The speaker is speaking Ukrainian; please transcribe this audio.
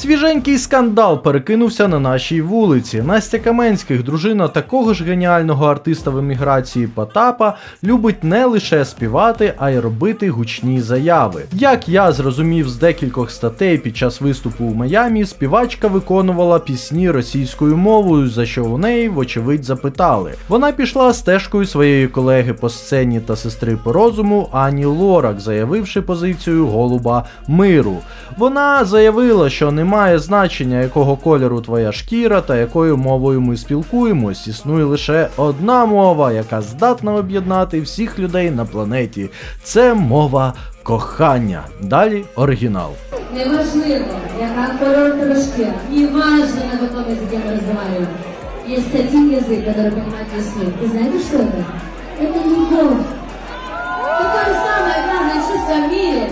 Свіженький скандал перекинувся на нашій вулиці. Настя Каменських, дружина такого ж геніального артиста в еміграції Потапа, любить не лише співати, а й робити гучні заяви. Як я зрозумів з декількох статей під час виступу у Майамі, співачка виконувала пісні російською мовою, за що у неї, вочевидь, запитали. Вона пішла стежкою своєї колеги по сцені та сестри по розуму Ані Лорак, заявивши позицію голуба миру. Вона заявила, що немає значення, якого кольору твоя шкіра та якою мовою ми спілкуємось. Існує лише одна мова, яка здатна об'єднати всіх людей на планеті. Це мова кохання. Далі оригінал. Неважливо, яка кольор тебе шкіра. Не важно, на каком языке мы разговариваем. Есть один язык, который понимает весь мир. И знаете, что это? Это любовь. Какое самое главное чувство в мире?